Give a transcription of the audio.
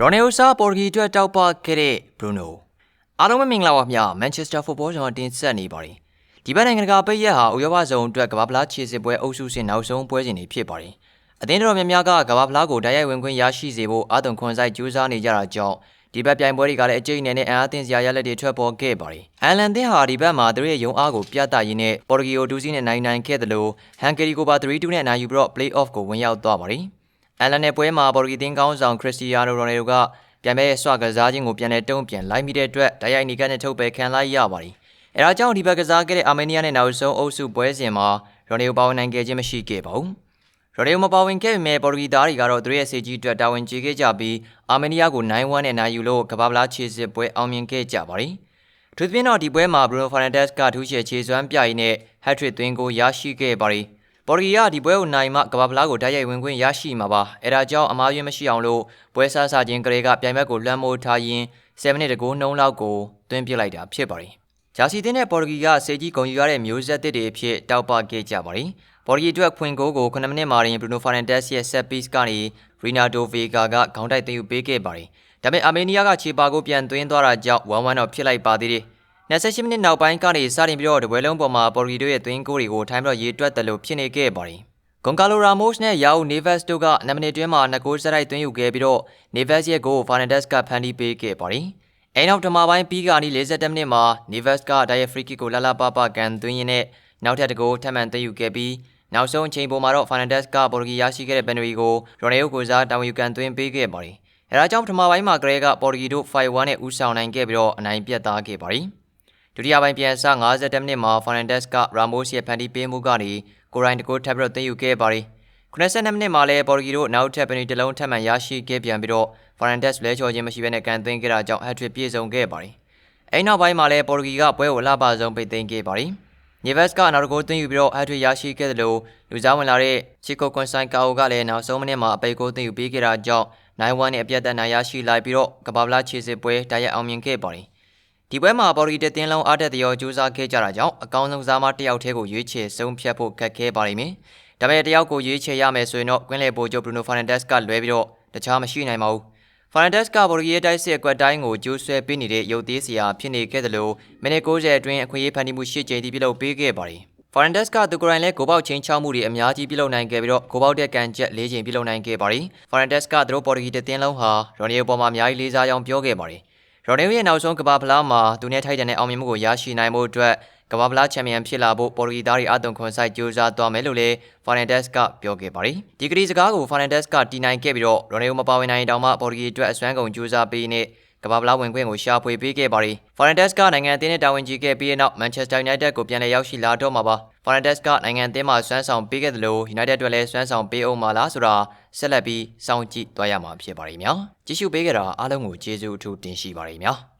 ရိုနယ်ယိုစာပေါ်ဂီအတွက်တောက်ပခဲ့တဲ့ဘရူနိုအားလုံးပဲမင်္ဂလာပါခင်ဗျာမန်ချက်စတာဖုတ်ဘောကျွန်တော်တင်ဆက်နေပါတယ်ဒီဘက်နိုင်ငံတကာပိတ်ရက်ဟာဥရောပဇုံအတွက်ကမ္ဘာဖလားခြေစစ်ပွဲအုပ်စုစဉ်နောက်ဆုံးပွဲစဉ်တွေဖြစ်ပါတယ်အသင်းတော်များများကကမ္ဘာဖလားကိုတိုက်ရိုက်ဝင်ခွင့်ရရှိစေဖို့အာသွန်ခွန်ဆိုင်ကြိုးစားနေကြတာကြောင့်ဒီဘက်ပြိုင်ပွဲတွေကလည်းအကျိတ်အနေနဲ့အင်အားသင်းစရာရလက်တွေထွက်ပေါ်ခဲ့ပါတယ်။အန်လန်သင်းဟာဒီဘက်မှာသူတို့ရဲ့ရုံအားကိုပြသရင်းနဲ့ပေါ်တူဂီယိုဒူးစီနဲ့နိုင်နိုင်ခဲ့တယ်လို့ဟန်ဂရီကိုပါ3-2နဲ့နိုင်ယူပြီးတော့ play-off ကိုဝင်ရောက်သွားပါတယ်။ အန်လန်နဲ့ပွဲမှာပေါ်တူဂီသင်းကောင်းဆောင်ခရစ္စတီယာနိုရိုနယ်ဒိုကပြန်မဲ့ဆွကစားခြင်းကိုပြန်လဲတုံးပြန်လိုက်မိတဲ့အတွက်တိုက်ရိုက်နေကနဲ့ထုတ်ပယ်ခံလိုက်ရပါတယ်။အဲဒါကြောင့်ဒီဘက်ကစားခဲ့တဲ့အာမေးနီးယားနဲ့နောက်ဆုံးအုပ်စုပွဲစဉ်မှာရိုနယ်ဒိုပါဝင်နိုင်ခဲ့ခြင်းမရှိခဲ့ပါဘူး။ရိုနယ်ဒိုမပါဝင်ခဲ့ပေမဲ့ပေါ်တူဂီသားတွေကတော့သူတို့ရဲ့စေကြီးအတွက်တာဝန်ကျေခဲ့ကြပြီးအာမေးနီးယားကို9-1နဲ့နိုင်ယူလို့ကမ္ဘာ့ဖလားခြေစစ်ပွဲအောင်မြင်ခဲ့ကြပါတယ်။ထူးသဖြင့်တော့ဒီပွဲမှာဘရူနိုဖာနန်ဒက်စ်ကထူးချဲခြေစွမ်းပြရင်းနဲ့ဟက်ထရစ်သွင်းကိုရရှိခဲ့ပါတယ်။ ပေါ်တူဂီကဒီပွဲကိုနိုင်မှကမ္ဘာ့ဖလားကိုတိုက်ရိုက်ဝင်ခွင့်ရရှိမှာပါ။အဲဒါကြောင့်အမားယွင်းမရှိအောင်လို့ပွဲစားစားခြင်းကလေးကပြိုင်ဘက်ကိုလွှမ်းမိုးထားရင်း7မိနစ်တကူနှုံးလောက်ကိုသွင်းပစ်လိုက်တာဖြစ်ပါတယ်။ဂျာစီတင်းနဲ့ပေါ်တူဂီကစေကြီးဂုံယူရတဲ့မျိုးဆက်သစ်တွေအဖြစ်တောက်ပခဲ့ကြပါတယ်။ပေါ်တူဂီအတွက်ဖွင့်ကိုကို9မိနစ်မှာရင်ဘရူနိုဖာနန်ဒက်စ်ရဲ့ဆက်ပီးစ်ကနေရီနာဒိုဗေဂါကခေါင်းတိုက်သိမ်းယူပေးခဲ့ပါတယ်။ဒါပေမဲ့အာမေးနီးယားကခြေပါကိုပြန်သွင်းသွားတာကြောင့်1-1တော့ဖြစ်လိုက်ပါသေးတယ်။ 28မိနစ်နောက်ပိုင်းကနေစတင်ပြီးတော့တပွဲလုံးပေါ်မှာပေါ်တူဂီတို့ရဲ့သွင်းကိုတွေကိုထိုင်းပြီးတော့ရေတွက်တယ်လို့ဖြစ်နေခဲ့ပါတယ်။ဂွန်ကာလိုရာမို့စ်နဲ့ယာအိုနေဗက်စ်တို့က2မိနစ်တွင်းမှာ2ဂိုးစရိုက်သွင်းယူခဲ့ပြီးတော့နေဗက်စ်ရဲ့ဂိုးကိုဖာနန်ဒက်စ်ကဖန်တီးပေးခဲ့ပါတယ်။အဲနောက်တမပိုင်းပြီးကနေ47မိနစ်မှာနေဗက်စ်ကဒါရဲ့ဖရီကစ်ကိုလာလာပပကန်သွင်းရင်းနဲ့နောက်ထပ်တကူထပ်မံသွင်းယူခဲ့ပြီးနောက်ဆုံးအချိန်ပေါ်မှာတော့ Fernandes ကပေါ်တူဂီရရှိခဲ့တဲ့ပန်နရီကိုရိုနယ်ယိုကိုစားတာဝန်ယူကန်သွင်းပေးခဲ့ပါတယ်။အဲဒါကြောင့်ပထမပိုင်းမှာဂရဲကပေါ်တူဂီတို့5-1နဲ့ဦးဆောင်နိုင်ခဲ့ပြီးတော့အနိုင်ပြတ်သားခဲ့ပါတယ်။ ဒုတိယပိုင်းပြန်စ50မိနစ်မှာ Fernandes က Ramos ရဲ့ဖန်တီးပေးမှုကနေကိုရိုင်းတကိုထပ်ပြီးတော့သွင်းယူခဲ့ပါတယ်။92မိနစ်မှာလည်းပေါ်တူဂီတို့နောက်ထပ်ပန်နရီတစ်လုံးထပ်မံရရှိခဲ့ပြန်ပြီးတော့ Fernandes လဲချော်ခြင်းမရှိဘဲနဲ့ကန်သွင်းခဲ့တာကြောင့် hat-trick ပြည့်စုံခဲ့ပါတယ်။အဲနောက်ပိုင်းမှာလည်းပေါ်တူဂီကပွဲကိုလှပဆုံးပိတ်သိမ်းခဲ့ပါတယ်။နီဗက်စ်ကနောက်တကိုသွင်းယူပြီးတော့အထွေရရှိခဲ့တယ်လို့လူစားဝင်လာတဲ့ချီကိုကွန်ဆိုင်ကာအိုကလည်းနောက်ဆုံးမိနစ်မှာအပိတ်ကိုသွင်းယူပေးခဲ့တာကြောင့်9-1နဲ့အပြတ်သက်နိုင်ရရှိလိုက်ပြီးတော့ကဘာဗလာခြေစစ်ပွဲတိုက်ရိုက်အောင်မြင်ခဲ့ပါတယ်။ ဒီပွဲမှာပေါ်ရီတတင်းလုံးအားတက်တရောကြိုးစားခဲ့ကြတာကြောင့်အကောင်းဆုံးစားမတစ်ယောက်တည်းကိုရွေးချယ်ဆုံးဖြတ်ဖို့ခက်ခဲပါလိမ့်မယ်။ဒါပေမဲ့တယောက်ကိုရွေးချယ်ရမယ်ဆိုရင်တော့ကွင်းလေပိုဂျိုဘရူနိုဖာနန်ဒက်စ်ကလွဲပြီးတော့တခြားမရှိနိုင်ပါဘူး။ဖာနန်ဒက်စ်ကဘော်ရီရဲ့တိုက်စစ်အကွက်တိုင်းကိုကျိုးဆွဲပေးနေတဲ့ရုပ်သေးစရာဖြစ်နေခဲ့တယ်လို့မိနစ်90အတွင်းအခွင့်အရေးဖန်တီးမှုရှစ်ကြိမ်တိပြုလုပ်ပေးခဲ့ပါတယ်။ဖာနန်ဒက်စ်ကသူကိုယ်တိုင်လည်းဂိုပေါက်ချင်းချောက်မှုတွေအများကြီးပြုလုပ်နိုင်ခဲ့ပြီးတော့ဂိုပေါက်တဲ့ကန်ချက်၄ကြိမ်ပြုလုပ်နိုင်ခဲ့ပါတယ်။ဖာနန်ဒက်စ်ကသူတို့ပေါ်တူဂီတတင်းလုံးဟာရိုနီယိုပေါ်မှာအများကြီးလေးစားကြောင်းပြောခဲ့ပါတယ်။ ရိုနီယိုရဲ့နောက်ဆုံးကမ္ဘာဖလားမှာသူနဲ့ထိုက်တန်တဲ့အောင်မြင်မှုကိုရရှိနိုင်မှုအတွက်ကမ္ဘာဖလားချန်ပီယံဖြစ်လာဖို့ပေါ်တူဂီသားတွေအသွင်ခွန်ဆိုင်ကြိုးစားသွားမယ်လို့လည်းဖာနန်ဒက်စ်ကပြောခဲ့ပါတယ်။ဒီကတိစကားကိုဖာနန်ဒက်စ်ကတီးနိုင်ခဲ့ပြီးတော့ရိုနယ်ယိုမပါဝင်နိုင်တောင်မှပေါ်တူဂီအတွက်အစွမ်းကုန်ကြိုးစားပေးနေကမ္ဘာဖလားဝင်ခွင့်ကိုရှာဖွေပေးခဲ့ပါတယ်။ Fernandes ကနိုင်ငံအသင်းနဲ့တာဝန်ကြီးခဲ့ပြီးတဲ့နောက် Manchester United ကိုပြန်လည်ရောက်ရှိလာတော့မှာပါ။ Fernandes ကနိုင်ငံအသင်းမှာစွမ်းဆောင်ပေးခဲ့တယ်လို့ United အတွက်လည်းစွမ်းဆောင်ပေးအောင်မလားဆိုတာဆက်လက်ပြီးစောင့်ကြည့်သွားရမှာဖြစ်ပါတယ်များ။ကြည့်ရှုပေးကြတာအားလုံးကိုကျေးဇူးအထူးတင်ရှိပါတယ်များ။